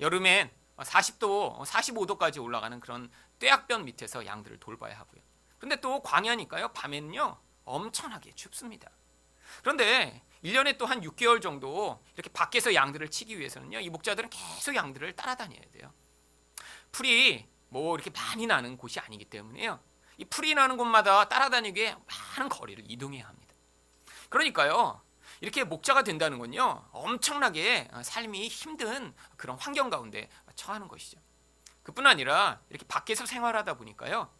여름엔 40도, 45도까지 올라가는 그런 뙤약변 밑에서 양들을 돌봐야 하고요. 근데 또 광야니까요. 밤에는요. 엄청나게 춥습니다. 그런데 1년에 또 한 6개월 정도 이렇게 밖에서 양들을 치기 위해서는요. 이 목자들은 계속 양들을 따라다녀야 돼요. 풀이 뭐 이렇게 많이 나는 곳이 아니기 때문에요. 이 풀이 나는 곳마다 따라다니기에 많은 거리를 이동해야 합니다. 그러니까요. 이렇게 목자가 된다는 건요. 엄청나게 삶이 힘든 그런 환경 가운데 처하는 것이죠. 그뿐 아니라 이렇게 밖에서 생활하다 보니까요.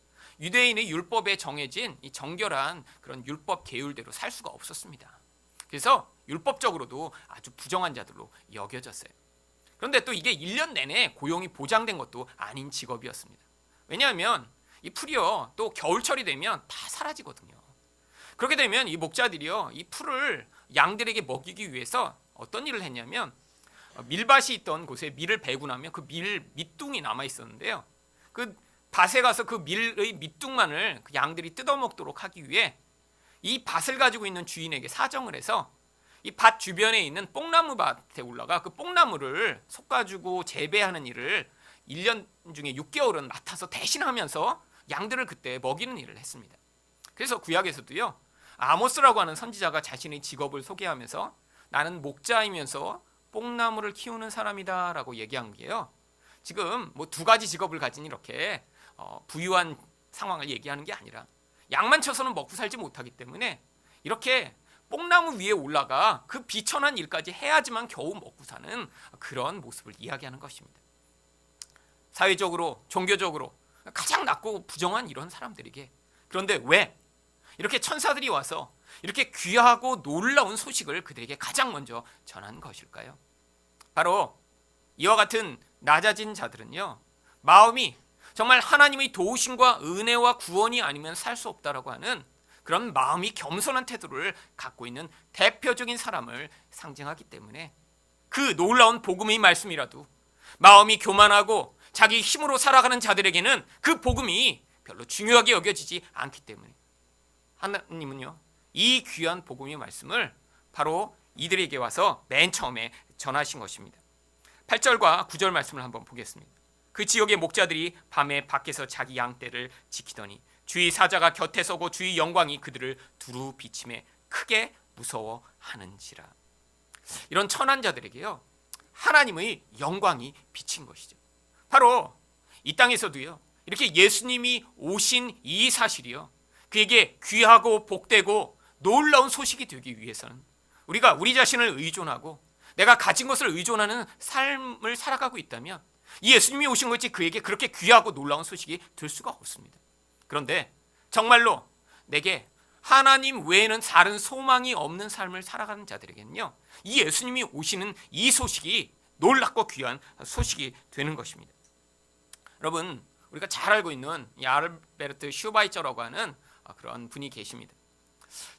유대인의 율법에 정해진 이 정결한 그런 율법 계율대로 살 수가 없었습니다. 그래서 율법적으로도 아주 부정한 자들로 여겨졌어요. 그런데 또 이게 1년 내내 고용이 보장된 것도 아닌 직업이었습니다. 왜냐하면 이 풀이요 또 겨울철이 되면 다 사라지거든요. 그렇게 되면 이 목자들이요 이 풀을 양들에게 먹이기 위해서 어떤 일을 했냐면 밀밭이 있던 곳에 밀을 나면 그 밀 밑둥이 남아 있었는데요. 그 밭에 가서 그 밀의 밑둥만을 그 양들이 뜯어먹도록 하기 위해 이 밭을 가지고 있는 주인에게 사정을 해서 이 밭 주변에 있는 뽕나무 밭에 올라가 그 뽕나무를 솎아주고 재배하는 일을 1년 중에 6개월은 맡아서 대신하면서 양들을 그때 먹이는 일을 했습니다. 그래서 구약에서도요. 아모스라고 하는 선지자가 자신의 직업을 소개하면서 나는 목자이면서 뽕나무를 키우는 사람이다라고 얘기한 게요. 지금 뭐 두 가지 직업을 가진 이렇게 어, 부유한 상황을 얘기하는 게 아니라 양만 쳐서는 먹고 살지 못하기 때문에 이렇게 뽕나무 위에 올라가 그 비천한 일까지 해야지만 겨우 먹고 사는 그런 모습을 이야기하는 것입니다. 사회적으로, 종교적으로 가장 낮고 부정한 이런 사람들에게 그런데 왜 이렇게 천사들이 와서 이렇게 귀하고 놀라운 소식을 그들에게 가장 먼저 전한 것일까요? 바로 이와 같은 낮아진 자들은요, 마음이 정말 하나님의 도우심과 은혜와 구원이 아니면 살 수 없다라고 하는 그런 마음이 겸손한 태도를 갖고 있는 대표적인 사람을 상징하기 때문에 그 놀라운 복음의 말씀이라도 마음이 교만하고 자기 힘으로 살아가는 자들에게는 그 복음이 별로 중요하게 여겨지지 않기 때문에 하나님은요 이 귀한 복음의 말씀을 바로 이들에게 와서 맨 처음에 전하신 것입니다. 8절과 9절 말씀을 한번 보겠습니다. 그 지역의 목자들이 밤에 밖에서 자기 양떼를 지키더니 주의 사자가 곁에 서고 주의 영광이 그들을 두루 비침에 크게 무서워하는지라. 이런 천한 자들에게요. 하나님의 영광이 비친 것이죠. 바로 이 땅에서도요. 이렇게 예수님이 오신 이 사실이요. 그에게 귀하고 복되고 놀라운 소식이 되기 위해서는 우리가 우리 자신을 의존하고 내가 가진 것을 의존하는 삶을 살아가고 있다면 이 예수님이 오신 것이 그에게 그렇게 귀하고 놀라운 소식이 될 수가 없습니다. 그런데 정말로 내게 하나님 외에는 다른 소망이 없는 삶을 살아가는 자들에게는요. 이 예수님이 오시는 이 소식이 놀랍고 귀한 소식이 되는 것입니다. 여러분, 우리가 잘 알고 있는 이 아르베르트 슈바이처라고 하는 그런 분이 계십니다.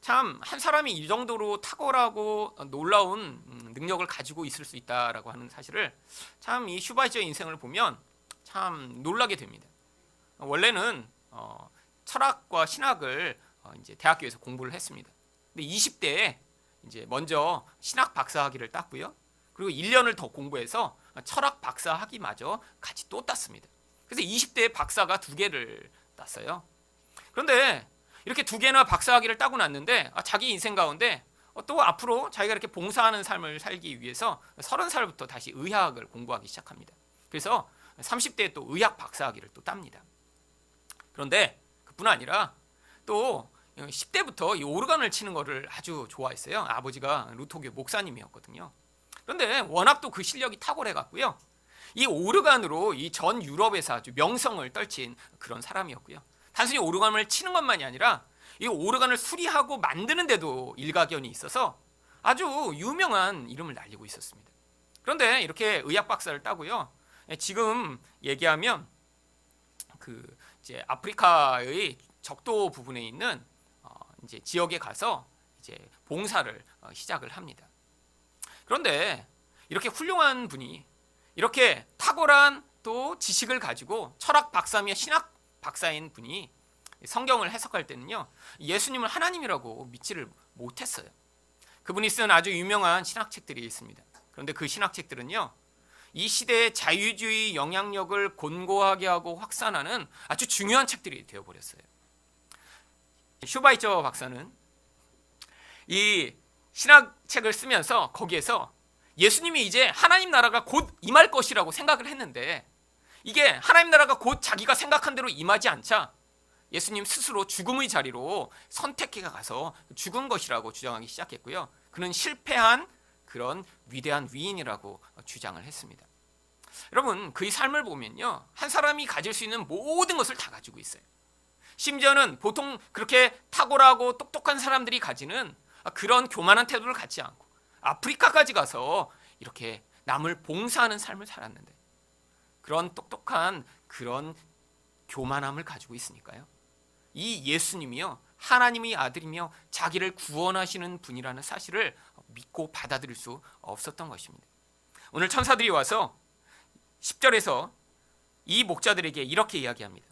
참 한 사람이 이 정도로 탁월하고 놀라운 능력을 가지고 있을 수 있다라고 하는 사실을 참 이 슈바이처의 인생을 보면 참 놀라게 됩니다. 원래는 어, 철학과 신학을 어, 이제 대학교에서 공부를 했습니다. 근데 20대에 이제 먼저 신학 박사 학위를 땄고요. 그리고 1년을 더 공부해서 철학 박사 학위마저 같이 또 땄습니다. 그래서 20대에 박사가 두 개를 땄어요. 그런데 이렇게 두 개나 박사학위를 따고 났는데 아, 자기 인생 가운데 어, 또 앞으로 자기가 이렇게 봉사하는 삶을 살기 위해서 30살부터 다시 의학을 공부하기 시작합니다. 그래서 30대에 또 의학 박사학위를 또 땁니다. 그런데 그뿐 아니라 또 10대부터 이 오르간을 치는 것을 아주 좋아했어요. 아버지가 루토교 목사님이었거든요. 그런데 워낙 또 그 실력이 탁월해 갔고요. 이 오르간으로 이 전 유럽에서 아주 명성을 떨친 그런 사람이었고요. 단순히 오르간을 치는 것만이 아니라 이 오르간을 수리하고 만드는데도 일가견이 있어서 아주 유명한 이름을 날리고 있었습니다. 그런데 이렇게 의학 박사를 따고요. 지금 얘기하면 그 이제 아프리카의 적도 부분에 있는 어 이제 지역에 가서 이제 봉사를 어 시작을 합니다. 그런데 이렇게 훌륭한 분이 이렇게 탁월한 또 지식을 가지고 철학 박사며 신학 박사인 분이 성경을 해석할 때는요 예수님을 하나님이라고 믿지를 못했어요. 그분이 쓴 아주 유명한 신학책들이 있습니다. 그런데 그 신학책들은요 이 시대의 자유주의 영향력을 곤고하게 하고 확산하는 아주 중요한 책들이 되어 버렸어요. 슈바이처 박사는 이 신학책을 쓰면서 거기에서 예수님이 이제 하나님 나라가 곧 임할 것이라고 생각을 했는데 이게 하나님 나라가 곧 자기가 생각한 대로 임하지 않자 예수님 스스로 죽음의 자리로 선택해 가서 죽은 것이라고 주장하기 시작했고요. 그는 실패한 그런 위대한 위인이라고 주장을 했습니다. 여러분, 그의 삶을 보면요. 한 사람이 가질 수 있는 모든 것을 다 가지고 있어요. 심지어는 보통 그렇게 탁월하고 똑똑한 사람들이 가지는 그런 교만한 태도를 갖지 않고 아프리카까지 가서 이렇게 남을 봉사하는 삶을 살았는데 그런 똑똑한 그런 교만함을 가지고 있으니까요. 이 예수님이요. 하나님의 아들이며 자기를 구원하시는 분이라는 사실을 믿고 받아들일 수 없었던 것입니다. 오늘 천사들이 와서 10절에서 이 목자들에게 이렇게 이야기합니다.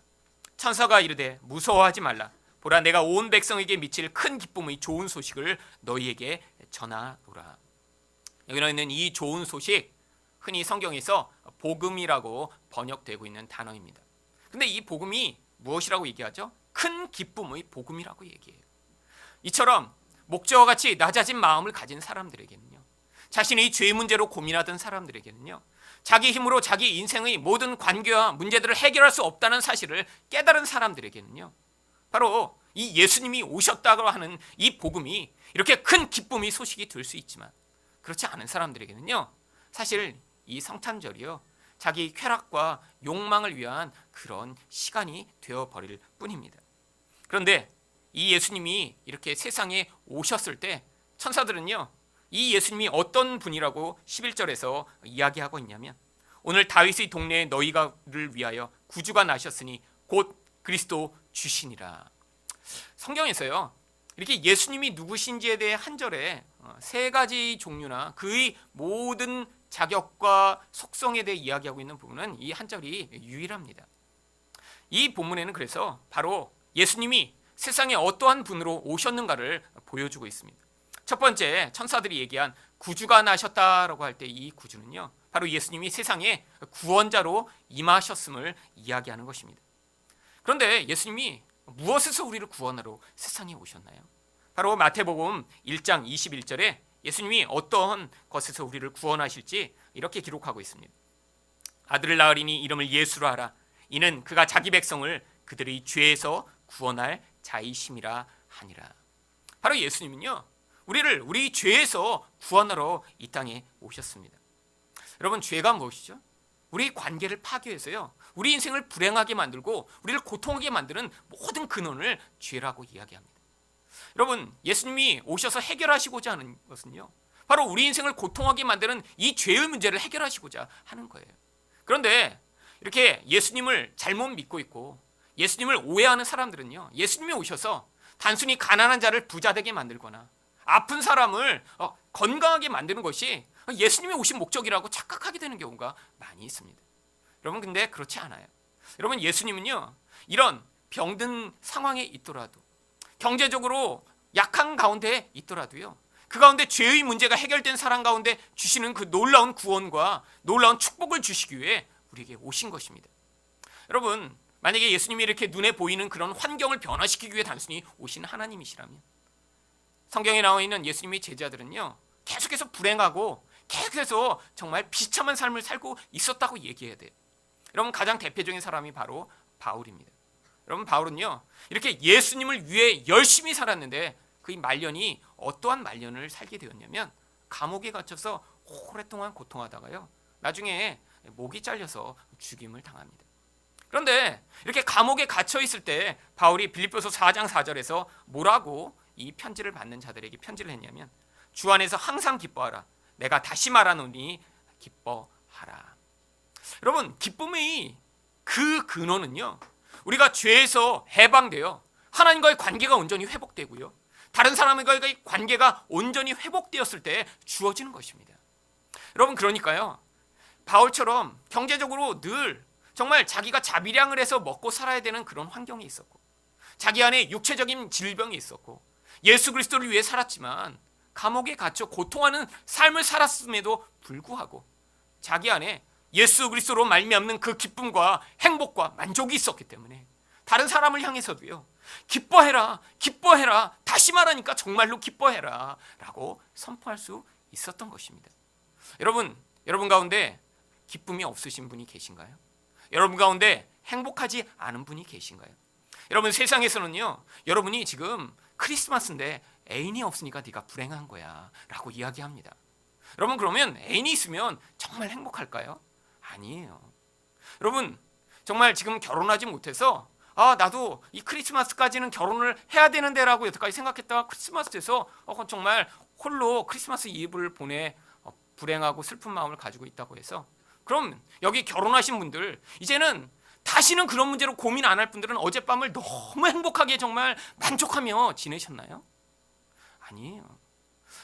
천사가 이르되 무서워하지 말라. 보라 내가 온 백성에게 미칠 큰 기쁨의 좋은 소식을 너희에게 전하노라. 여기 나 있는 이 좋은 소식 흔히 성경에서 복음이라고 번역되고 있는 단어입니다. 근데 이 복음이 무엇이라고 얘기하죠? 큰 기쁨의 복음이라고 얘기해요. 이처럼 목재와 같이 낮아진 마음을 가진 사람들에게는요. 자신의 죄 문제로 고민하던 사람들에게는요. 자기 힘으로 자기 인생의 모든 관계와 문제들을 해결할 수 없다는 사실을 깨달은 사람들에게는요. 바로 이 예수님이 오셨다고 하는 이 복음이 이렇게 큰 기쁨이 소식이 될 수 있지만 그렇지 않은 사람들에게는요. 사실 이 성탄절이요. 자기 쾌락과 욕망을 위한 그런 시간이 되어 버릴 뿐입니다. 그런데 이 예수님이 이렇게 세상에 오셨을 때 천사들은요. 이 예수님이 어떤 분이라고 11절에서 이야기하고 있냐면 오늘 다윗의 동네에 너희가를 위하여 구주가 나셨으니 곧 그리스도 주시니라. 성경에서요. 이렇게 예수님이 누구신지에 대해 한 절에 어, 세 가지 종류나 그의 모든 자격과 속성에 대해 이야기하고 있는 부분은 이 한 절이 유일합니다. 이 본문에는 그래서 바로 예수님이 세상에 어떠한 분으로 오셨는가를 보여주고 있습니다. 첫 번째 천사들이 얘기한 구주가 나셨다라고 할 때 이 구주는요. 바로 예수님이 세상에 구원자로 임하셨음을 이야기하는 것입니다. 그런데 예수님이 무엇에서 우리를 구원하러 세상에 오셨나요? 바로 마태복음 1장 21절에 예수님이 어떤 것에서 우리를 구원하실지 이렇게 기록하고 있습니다. 아들을 낳으리니 이름을 예수로 하라. 이는 그가 자기 백성을 그들의 죄에서 구원할 자이심이라 하니라. 바로 예수님은요. 우리를 우리 죄에서 구원하러 이 땅에 오셨습니다. 여러분 죄가 무엇이죠? 우리 관계를 파괴해서요. 우리 인생을 불행하게 만들고 우리를 고통하게 만드는 모든 근원을 죄라고 이야기합니다. 여러분 예수님이 오셔서 해결하시고자 하는 것은요. 바로 우리 인생을 고통하게 만드는 이 죄의 문제를 해결하시고자 하는 거예요. 그런데 이렇게 예수님을 잘못 믿고 있고 예수님을 오해하는 사람들은요. 예수님이 오셔서 단순히 가난한 자를 부자 되게 만들거나 아픈 사람을 어, 건강하게 만드는 것이 예수님이 오신 목적이라고 착각하게 되는 경우가 많이 있습니다. 여러분 근데 그렇지 않아요. 여러분 예수님은요. 이런 병든 상황에 있더라도 경제적으로 약한 가운데 있더라도요. 그 가운데 죄의 문제가 해결된 사람 가운데 주시는 그 놀라운 구원과 놀라운 축복을 주시기 위해 우리에게 오신 것입니다. 여러분, 만약에 예수님이 이렇게 눈에 보이는 그런 환경을 변화시키기 위해 단순히 오신 하나님이시라면 성경에 나와 있는 예수님의 제자들은요. 계속해서 불행하고 계속해서 정말 비참한 삶을 살고 있었다고 얘기해야 돼요. 여러분 가장 대표적인 사람이 바로 바울입니다. 여러분 바울은요. 이렇게 예수님을 위해 열심히 살았는데 그의 말년이 어떠한 말년을 살게 되었냐면 감옥에 갇혀서 오랫동안 고통하다가요. 나중에 목이 잘려서 죽임을 당합니다. 그런데 이렇게 감옥에 갇혀 있을 때 바울이 빌립보서 4장 4절에서 뭐라고 이 편지를 받는 자들에게 편지를 했냐면 주 안에서 항상 기뻐하라. 내가 다시 말하노니 기뻐하라. 여러분, 기쁨의 그 근원은요. 우리가 죄에서 해방되어 하나님과의 관계가 온전히 회복되고요. 다른 사람과의 관계가 온전히 회복되었을 때 주어지는 것입니다. 여러분 그러니까요. 바울처럼 경제적으로 늘 정말 자기가 자비량을 해서 먹고 살아야 되는 그런 환경이 있었고 자기 안에 육체적인 질병이 있었고 예수 그리스도를 위해 살았지만 감옥에 갇혀 고통하는 삶을 살았음에도 불구하고 자기 안에 예수 그리스도로 말미암는 그 기쁨과 행복과 만족이 있었기 때문에 다른 사람을 향해서도요. 기뻐해라. 기뻐해라. 다시 말하니까 정말로 기뻐해라. 라고 선포할 수 있었던 것입니다. 여러분, 여러분 가운데 기쁨이 없으신 분이 계신가요? 여러분 가운데 행복하지 않은 분이 계신가요? 여러분 세상에서는요. 여러분이 지금 크리스마스인데 애인이 없으니까 네가 불행한 거야라고 이야기합니다. 여러분 그러면 애인이 있으면 정말 행복할까요? 아니에요. 여러분 정말 지금 결혼하지 못해서 아 나도 이 크리스마스까지는 결혼을 해야 되는데라고 여태까지 생각했다가 크리스마스 돼서 어, 정말 홀로 크리스마스 이브를 보내 어, 불행하고 슬픈 마음을 가지고 있다고 해서 그럼 여기 결혼하신 분들 이제는 다시는 그런 문제로 고민 안 할 분들은 어젯밤을 너무 행복하게 정말 만족하며 지내셨나요? 아니에요.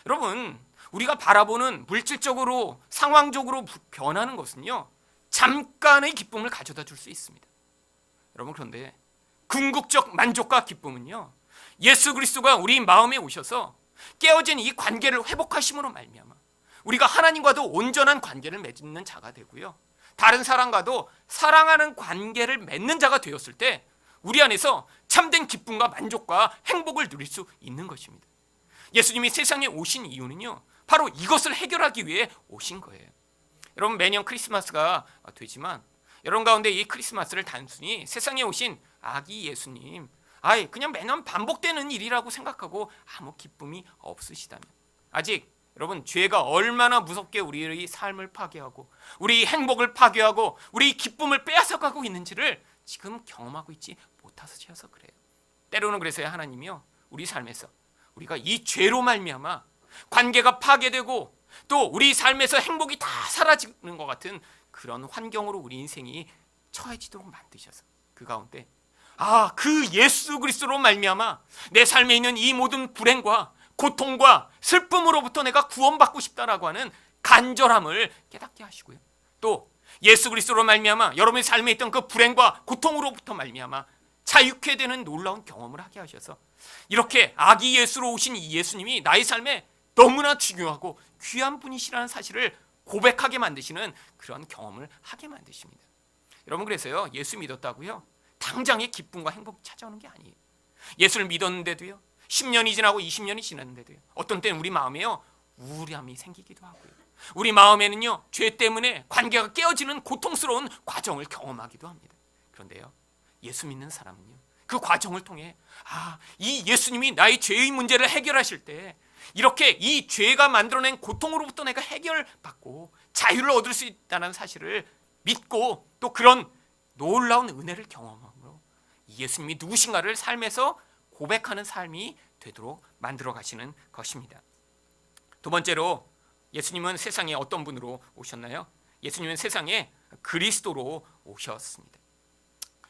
여러분, 우리가 바라보는 물질적으로 상황적으로 변하는 것은요. 잠깐의 기쁨을 가져다 줄 수 있습니다. 여러분 그런데 궁극적 만족과 기쁨은요. 예수 그리스도가 우리 마음에 오셔서 깨어진 이 관계를 회복하심으로 말미암아 우리가 하나님과도 온전한 관계를 맺는 자가 되고요. 다른 사람과도 사랑하는 관계를 맺는 자가 되었을 때 우리 안에서 참된 기쁨과 만족과 행복을 누릴 수 있는 것입니다. 예수님이 세상에 오신 이유는요. 바로 이것을 해결하기 위해 오신 거예요. 여러분 매년 크리스마스가 되지만 여러분 가운데 이 크리스마스를 단순히 세상에 오신 아기 예수님 아이 그냥 매년 반복되는 일이라고 생각하고 아무 기쁨이 없으시다면 아직 여러분 죄가 얼마나 무섭게 우리의 삶을 파괴하고 우리 행복을 파괴하고 우리 기쁨을 빼앗아가고 있는지를 지금 경험하고 있지 못하셔서 그래요. 때로는 그래서야 하나님이요 우리 삶에서 우리가 이 죄로 말미암아 관계가 파괴되고 또 우리 삶에서 행복이 다 사라지는 것 같은 그런 환경으로 우리 인생이 처해지도록 만드셔서 그 가운데 아 그 예수 그리스도로 말미암아 내 삶에 있는 이 모든 불행과 고통과 슬픔으로부터 내가 구원받고 싶다라고 하는 간절함을 깨닫게 하시고요. 또 예수 그리스도로 말미암아 여러분의 삶에 있던 그 불행과 고통으로부터 말미암아 자유케 되는 놀라운 경험을 하게 하셔서 이렇게 아기 예수로 오신 이 예수님이 나의 삶에 너무나 중요하고 귀한 분이시라는 사실을 고백하게 만드시는 그런 경험을 하게 만드십니다. 여러분 그래서요 예수 믿었다고요 당장의 기쁨과 행복 찾아오는 게 아니에요. 예수를 믿었는데도요 10년이 지나고 20년이 지났는데도요. 어떤 때는 우리 마음에요. 우울함이 생기기도 하고요. 우리 마음에는요. 죄 때문에 관계가 깨어지는 고통스러운 과정을 경험하기도 합니다. 그런데요. 예수 믿는 사람은요. 그 과정을 통해 아, 이 예수님이 나의 죄의 문제를 해결하실 때 이렇게 이 죄가 만들어낸 고통으로부터 내가 해결받고 자유를 얻을 수 있다는 사실을 믿고 또 그런 놀라운 은혜를 경험함으로 예수님이 누구신가를 삶에서 고백하는 삶이 되도록 만들어 가시는 것입니다. 두 번째로 예수님은 세상에 어떤 분으로 오셨나요? 예수님은 세상에 그리스도로 오셨습니다.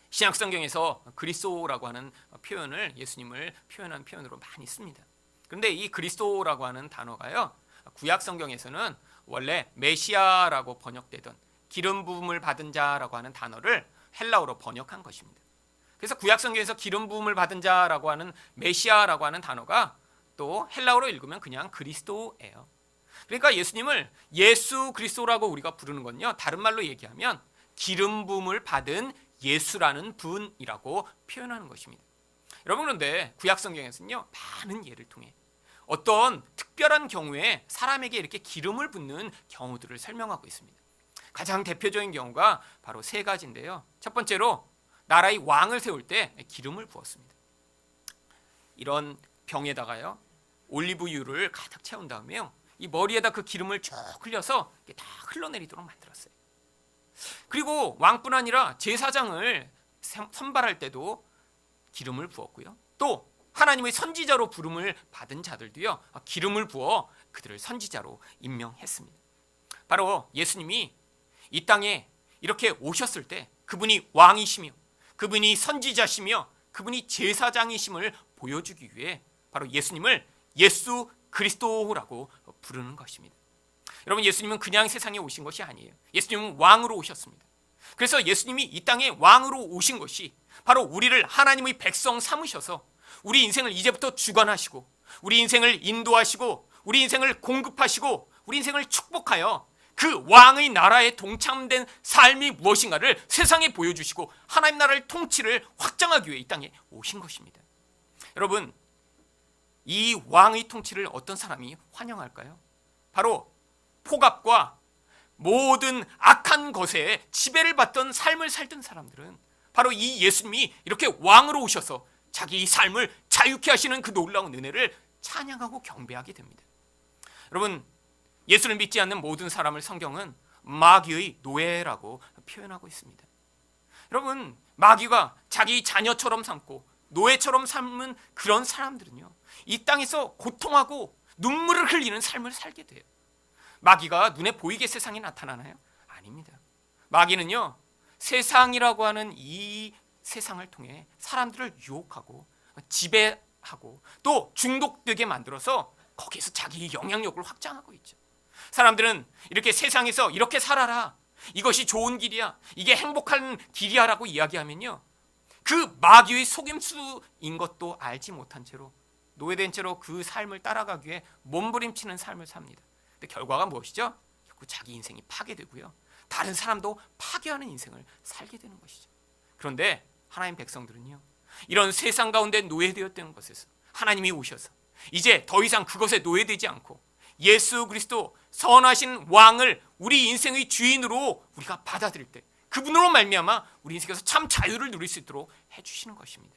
신약 성경에서 그리스도라고 하는 표현을 예수님을 표현한 표현으로 많이 씁니다. 그런데 이 그리스도라고 하는 단어가요. 구약 성경에서는 원래 메시아라고 번역되던 기름 부음을 받은 자라고 하는 단어를 헬라어로 번역한 것입니다. 그래서 구약 성경에서 기름 부음을 받은 자라고 하는 메시아라고 하는 단어가 또 헬라어로 읽으면 그냥 그리스도예요. 그러니까 예수님을 예수 그리스도라고 우리가 부르는 건요. 다른 말로 얘기하면 기름 부음을 받은 예수라는 분이라고 표현하는 것입니다. 여러분 그런데 구약 성경에서는요. 많은 예를 통해 어떤 특별한 경우에 사람에게 이렇게 기름을 붓는 경우들을 설명하고 있습니다. 가장 대표적인 경우가 바로 세 가지인데요. 첫 번째로 나라의 왕을 세울 때 기름을 부었습니다. 이런 병에다가요 올리브유를 가득 채운 다음에요 이 머리에다 그 기름을 쭉 흘려서 다 흘러내리도록 만들었어요. 그리고 왕뿐 아니라 제사장을 선발할 때도 기름을 부었고요. 또 하나님의 선지자로 부름을 받은 자들도요 기름을 부어 그들을 선지자로 임명했습니다. 바로 예수님이 이 땅에 이렇게 오셨을 때 그분이 왕이시며 그분이 선지자시며 그분이 제사장이심을 보여주기 위해 바로 예수님을 예수 그리스도라고 부르는 것입니다. 여러분 예수님은 그냥 세상에 오신 것이 아니에요. 예수님은 왕으로 오셨습니다. 그래서 예수님이 이 땅에 왕으로 오신 것이 바로 우리를 하나님의 백성 삼으셔서 우리 인생을 이제부터 주관하시고 우리 인생을 인도하시고 우리 인생을 공급하시고 우리 인생을 축복하여 그 왕의 나라에 동참된 삶이 무엇인가를 세상에 보여주시고 하나님 나라를 통치를 확장하기 위해 이 땅에 오신 것입니다. 여러분, 이 왕의 통치를 어떤 사람이 환영할까요? 바로 폭압과 모든 악한 것에 지배를 받던 삶을 살던 사람들은 바로 이 예수님이 이렇게 왕으로 오셔서 자기 삶을 자유케 하시는 그 놀라운 은혜를 찬양하고 경배하게 됩니다. 여러분, 예수를 믿지 않는 모든 사람을 성경은 마귀의 노예라고 표현하고 있습니다. 여러분, 마귀가 자기 자녀처럼 삼고 노예처럼 삼는 그런 사람들은요. 이 땅에서 고통하고 눈물을 흘리는 삶을 살게 돼요. 마귀가 눈에 보이게 세상에 나타나나요? 아닙니다. 마귀는요. 세상이라고 하는 이 세상을 통해 사람들을 유혹하고 지배하고 또 중독되게 만들어서 거기에서 자기 영향력을 확장하고 있죠. 사람들은 이렇게 세상에서 이렇게 살아라. 이것이 좋은 길이야. 이게 행복한 길이야라고 이야기하면요. 그 마귀의 속임수인 것도 알지 못한 채로 노예된 채로 그 삶을 따라가기 위해 몸부림치는 삶을 삽니다. 근데 결과가 무엇이죠? 결국 자기 인생이 파괴되고요. 다른 사람도 파괴하는 인생을 살게 되는 것이죠. 그런데 하나님 백성들은요. 이런 세상 가운데 노예되었던 것에서 하나님이 오셔서 이제 더 이상 그것에 노예되지 않고 예수 그리스도 선하신 왕을 우리 인생의 주인으로 우리가 받아들일 때 그분으로 말미암아 우리 인생에서 참 자유를 누릴 수 있도록 해 주시는 것입니다.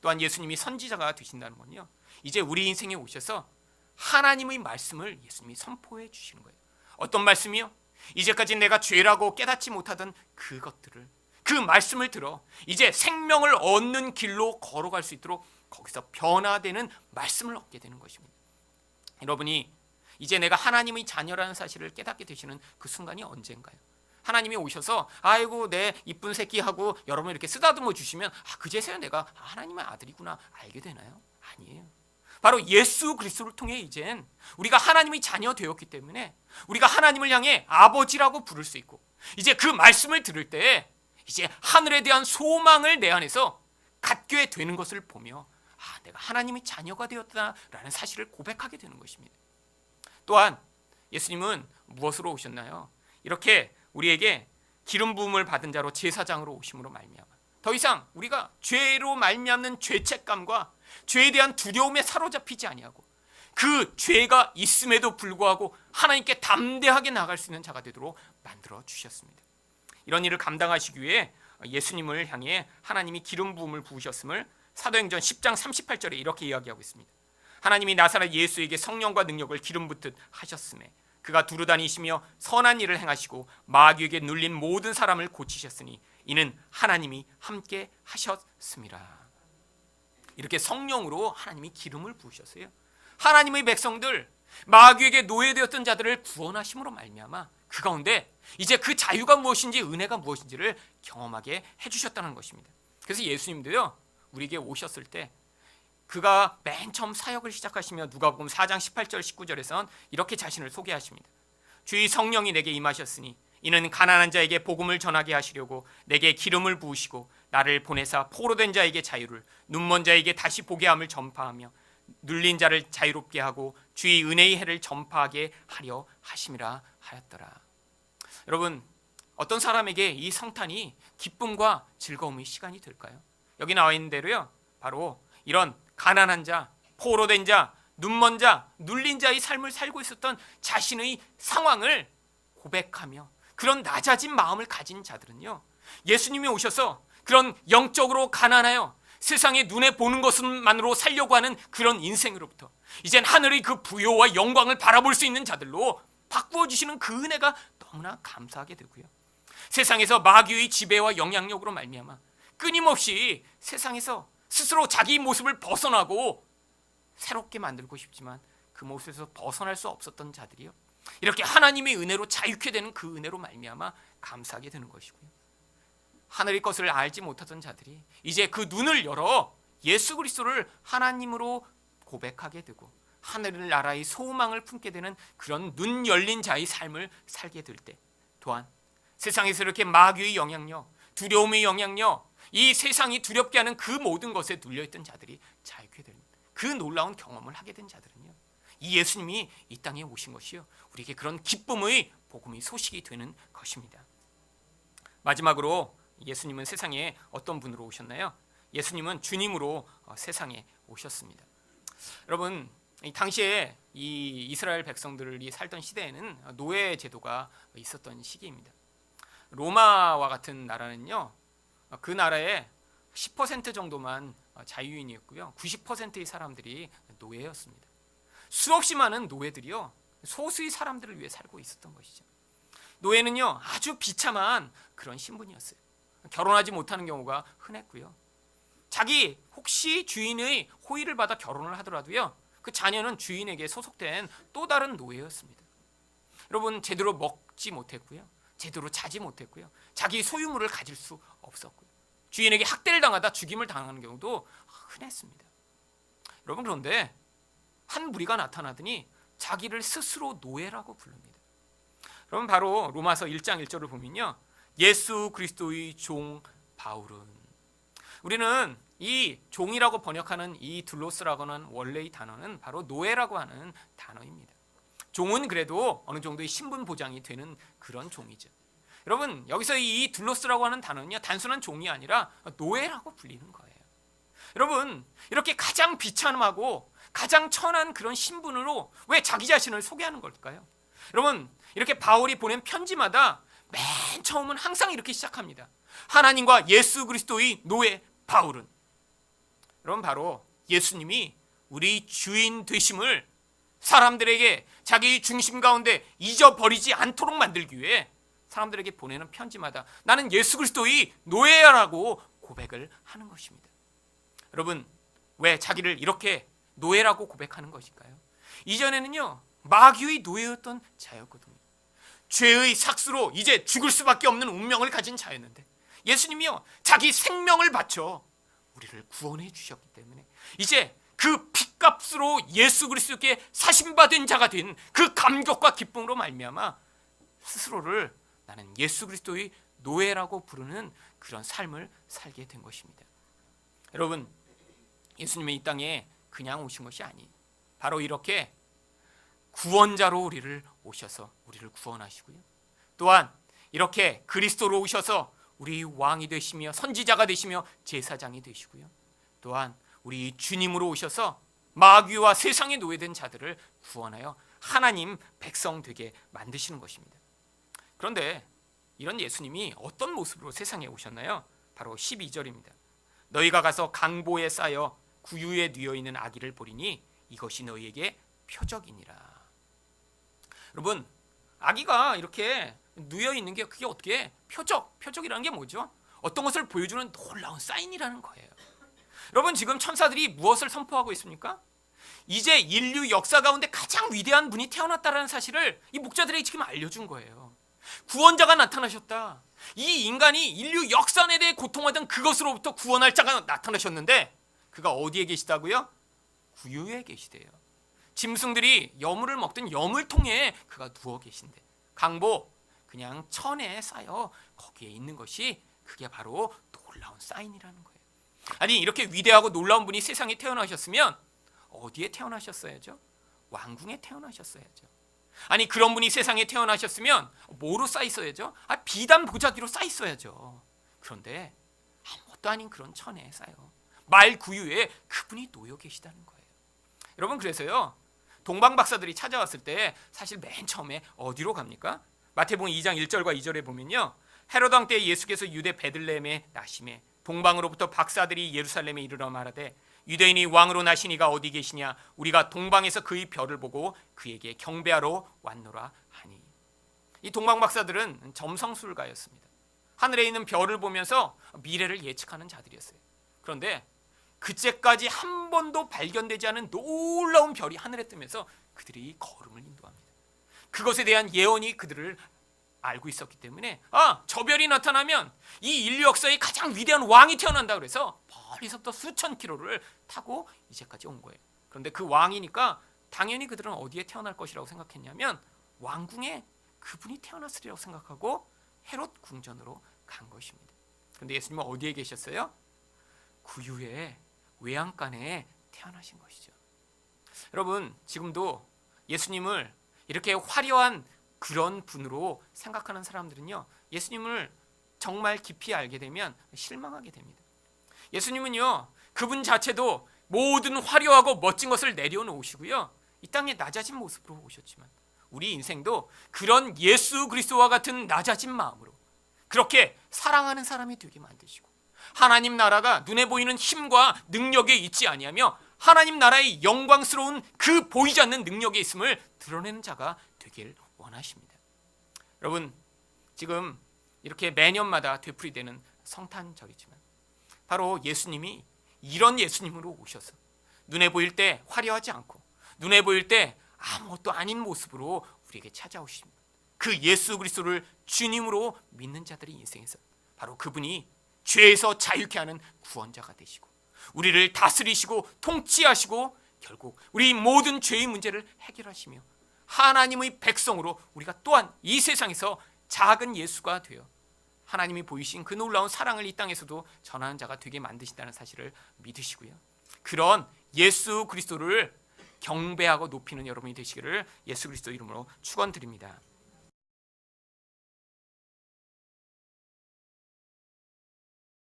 또한 예수님이 선지자가 되신다는 건요. 이제 우리 인생에 오셔서 하나님의 말씀을 예수님이 선포해 주시는 거예요. 어떤 말씀이요? 이제까지 내가 죄라고 깨닫지 못하던 그것들을 그 말씀을 들어 이제 생명을 얻는 길로 걸어갈 수 있도록 거기서 변화되는 말씀을 얻게 되는 것입니다. 여러분이 이제 내가 하나님의 자녀라는 사실을 깨닫게 되시는 그 순간이 언젠가요? 하나님이 오셔서 아이고 내 이쁜 새끼 하고 여러분 이렇게 쓰다듬어 주시면 아 그제서야 내가 하나님의 아들이구나 알게 되나요? 아니에요. 바로 예수 그리스도를 통해 이젠 우리가 하나님의 자녀 되었기 때문에 우리가 하나님을 향해 아버지라고 부를 수 있고 이제 그 말씀을 들을 때 이제 하늘에 대한 소망을 내 안에서 갖게 되는 것을 보며 아 내가 하나님의 자녀가 되었다라는 사실을 고백하게 되는 것입니다. 또한 예수님은 무엇으로 오셨나요? 이렇게 우리에게 기름 부음을 받은 자로 제사장으로 오심으로 말미암아 더 이상 우리가 죄로 말미암는 죄책감과 죄에 대한 두려움에 사로잡히지 아니하고 그 죄가 있음에도 불구하고 하나님께 담대하게 나갈 수 있는 자가 되도록 만들어 주셨습니다. 이런 일을 감당하시기 위해 예수님을 향해 하나님이 기름 부음을 부으셨음을 사도행전 10장 38절에 이렇게 이야기하고 있습니다. 하나님이 나사렛 예수에게 성령과 능력을 기름 붓듯 하셨음에 그가 두루 다니시며 선한 일을 행하시고 마귀에게 눌린 모든 사람을 고치셨으니 이는 하나님이 함께 하셨습니다. 이렇게 성령으로 하나님이 기름을 부으셨어요. 하나님의 백성들 마귀에게 노예되었던 자들을 구원하심으로 말미암아 그 가운데 이제 그 자유가 무엇인지 은혜가 무엇인지를 경험하게 해주셨다는 것입니다. 그래서 예수님도요 우리에게 오셨을 때 그가 맨 처음 사역을 시작하시며 누가복음 4장 18절 19절에선 이렇게 자신을 소개하십니다. 주의 성령이 내게 임하셨으니 이는 가난한 자에게 복음을 전하게 하시려고 내게 기름을 부으시고 나를 보내사 포로된 자에게 자유를 눈먼 자에게 다시 보게 함을 전파하며 눌린 자를 자유롭게 하고 주의 은혜의 해를 전파하게 하려 하심이라 하였더라. 여러분 어떤 사람에게 이 성탄이 기쁨과 즐거움의 시간이 될까요? 여기 나와 있는 대로요. 바로 이런 가난한 자, 포로된 자, 눈먼 자, 눌린 자의 삶을 살고 있었던 자신의 상황을 고백하며 그런 낮아진 마음을 가진 자들은요. 예수님이 오셔서 그런 영적으로 가난하여 세상의 눈에 보는 것만으로 살려고 하는 그런 인생으로부터 이젠 하늘의 그 부요와 영광을 바라볼 수 있는 자들로 바꾸어 주시는 그 은혜가 너무나 감사하게 되고요. 세상에서 마귀의 지배와 영향력으로 말미암아 끊임없이 세상에서 스스로 자기 모습을 벗어나고 새롭게 만들고 싶지만 그 모습에서 벗어날 수 없었던 자들이요. 이렇게 하나님의 은혜로 자유케 되는 그 은혜로 말미암아 감사하게 되는 것이고요. 하늘의 것을 알지 못하던 자들이 이제 그 눈을 열어 예수 그리스도를 하나님으로 고백하게 되고 하늘 나라의 소망을 품게 되는 그런 눈 열린 자의 삶을 살게 될 때 또한 세상에서 이렇게 마귀의 영향력, 두려움의 영향력, 이 세상이 두렵게 하는 그 모든 것에 눌려 있던 자들이 자유케 되는 그 놀라운 경험을 하게 된 자들은요. 이 예수님이 이 땅에 오신 것이요 우리에게 그런 기쁨의 복음의 소식이 되는 것입니다. 마지막으로 예수님은 세상에 어떤 분으로 오셨나요? 예수님은 주님으로 어, 세상에 오셨습니다. 여러분 이 당시에 이 이스라엘 백성들이 살던 시대에는 노예 제도가 있었던 시기입니다. 로마와 같은 나라는요 그 나라의 10% 정도만 자유인이었고요 90%의 사람들이 노예였습니다. 수없이 많은 노예들이요 소수의 사람들을 위해 살고 있었던 것이죠. 노예는요 아주 비참한 그런 신분이었어요. 결혼하지 못하는 경우가 흔했고요. 자기 혹시 주인의 호의를 받아 결혼을 하더라도요. 그 자녀는 주인에게 소속된 또 다른 노예였습니다. 여러분 제대로 먹지 못했고요. 제대로 자지 못했고요. 자기 소유물을 가질 수 없었고요. 주인에게 학대를 당하다 죽임을 당하는 경우도 흔했습니다. 여러분 그런데 한 무리가 나타나더니 자기를 스스로 노예라고 부릅니다. 여러분 바로 로마서 1장 1절을 보면요. 예수 그리스도의 종 바울은 우리는 이 종이라고 번역하는 이 둘로스라고 하는 원래의 단어는 바로 노예라고 하는 단어입니다. 종은 그래도 어느 정도의 신분 보장이 되는 그런 종이죠. 여러분 여기서 이 둘로스라고 하는 단어는요 단순한 종이 아니라 노예라고 불리는 거예요. 여러분 이렇게 가장 비참하고 가장 천한 그런 신분으로 왜 자기 자신을 소개하는 걸까요? 여러분 이렇게 바울이 보낸 편지마다 맨 처음은 항상 이렇게 시작합니다. 하나님과 예수 그리스도의 노예 바울은 여러분 바로 예수님이 우리 주인 되심을 사람들에게 자기 중심 가운데 잊어버리지 않도록 만들기 위해 사람들에게 보내는 편지마다 나는 예수 그리스도의 노예라고 고백을 하는 것입니다. 여러분 왜 자기를 이렇게 노예라고 고백하는 것일까요? 이전에는요 마귀의 노예였던 자였거든요. 죄의 삭수로 이제 죽을 수밖에 없는 운명을 가진 자였는데 예수님이요 자기 생명을 바쳐 우리를 구원해 주셨기 때문에 이제 그 핏값으로 예수 그리스도께 사심받은 자가 된 그 감격과 기쁨으로 말미암아 스스로를 나는 예수 그리스도의 노예라고 부르는 그런 삶을 살게 된 것입니다. 여러분 예수님의 이 땅에 그냥 오신 것이 아니 바로 이렇게 구원자로 우리를 오셔서 우리를 구원하시고요. 또한 이렇게 그리스도로 오셔서 우리 왕이 되시며 선지자가 되시며 제사장이 되시고요. 또한 우리 주님으로 오셔서 마귀와 세상에 노예된 자들을 구원하여 하나님 백성 되게 만드시는 것입니다. 그런데 이런 예수님이 어떤 모습으로 세상에 오셨나요? 바로 12절입니다. 너희가 가서 강보에 쌓여 구유에 뉘어 있는 아기를 보리니 이것이 너희에게 표적이니라. 여러분, 아기가 이렇게 누여 있는 게 그게 어떻게 표적, 표적이라는 게 뭐죠? 어떤 것을 보여주는 놀라운 사인이라는 거예요. 여러분 지금 천사들이 무엇을 선포하고 있습니까? 이제 인류 역사 가운데 가장 위대한 분이 태어났다라는 사실을 이 목자들에게 지금 알려준 거예요. 구원자가 나타나셨다. 이 인간이 인류 역사에 대해 고통하던 그것으로부터 구원할 자가 나타나셨는데 그가 어디에 계시다고요? 구유에 계시대요. 짐승들이 여물을 먹던 여물통에 그가 누워 계신데 강보 그냥 천에 쌓여 거기에 있는 것이 그게 바로 놀라운 사인이라는 거예요. 아니 이렇게 위대하고 놀라운 분이 세상에 태어나셨으면 어디에 태어나셨어야죠? 왕궁에 태어나셨어야죠. 아니 그런 분이 세상에 태어나셨으면 뭐로 쌓 있어야죠? 아 비단 보자기로 쌓 있어야죠. 그런데 아무것도 아닌 그런 천에 쌓여 말 구유에 그분이 놓여 계시다는 거예요. 여러분 그래서요 동방 박사들이 찾아왔을 때 사실 맨 처음에 어디로 갑니까? 마태복음 2장 1절과 2절에 보면요. 헤로드 왕때 예수께서 유대 베들레헴에 나심에 동방으로부터 박사들이 예루살렘에 이르러 말하되 유대인이 왕으로 나시니가 어디 계시냐 우리가 동방에서 그의 별을 보고 그에게 경배하러 왔노라 하니 이 동방 박사들은 점성술가였습니다. 하늘에 있는 별을 보면서 미래를 예측하는 자들이었어요. 그런데 그때까지 한 번도 발견되지 않은 놀라운 별이 하늘에 뜨면서 그들이 걸음을 인도합니다. 그것에 대한 예언이 그들을 알고 있었기 때문에 아, 저 별이 나타나면 이 인류 역사의 가장 위대한 왕이 태어난다 그래서 멀리서부터 수천 킬로를 타고 이제까지 온 거예요. 그런데 그 왕이니까 당연히 그들은 어디에 태어날 것이라고 생각했냐면 왕궁에 그분이 태어났으리라고 생각하고 헤롯 궁전으로 간 것입니다. 그런데 예수님은 어디에 계셨어요? 구유에 외양간에 태어나신 것이죠. 여러분 지금도 예수님을 이렇게 화려한 그런 분으로 생각하는 사람들은요 예수님을 정말 깊이 알게 되면 실망하게 됩니다. 예수님은요 그분 자체도 모든 화려하고 멋진 것을 내려놓으시고요 이 땅에 낮아진 모습으로 오셨지만 우리 인생도 그런 예수 그리스도와 같은 낮아진 마음으로 그렇게 사랑하는 사람이 되게 만드시고 하나님 나라가 눈에 보이는 힘과 능력에 있지 아니하며 하나님 나라의 영광스러운 그 보이지 않는 능력에 있음을 드러내는 자가 되길 원하십니다. 여러분 지금 이렇게 매년마다 되풀이되는 성탄절이지만 바로 예수님이 이런 예수님으로 오셔서 눈에 보일 때 화려하지 않고 눈에 보일 때 아무것도 아닌 모습으로 우리에게 찾아오십니다. 그 예수 그리스도를 주님으로 믿는 자들의 인생에서 바로 그분이 죄에서 자유케 하는 구원자가 되시고 우리를 다스리시고 통치하시고 결국 우리 모든 죄의 문제를 해결하시며 하나님의 백성으로 우리가 또한 이 세상에서 작은 예수가 되어 하나님이 보이신 그 놀라운 사랑을 이 땅에서도 전하는 자가 되게 만드신다는 사실을 믿으시고요. 그런 예수 그리스도를 경배하고 높이는 여러분이 되시기를 예수 그리스도 이름으로 축원드립니다.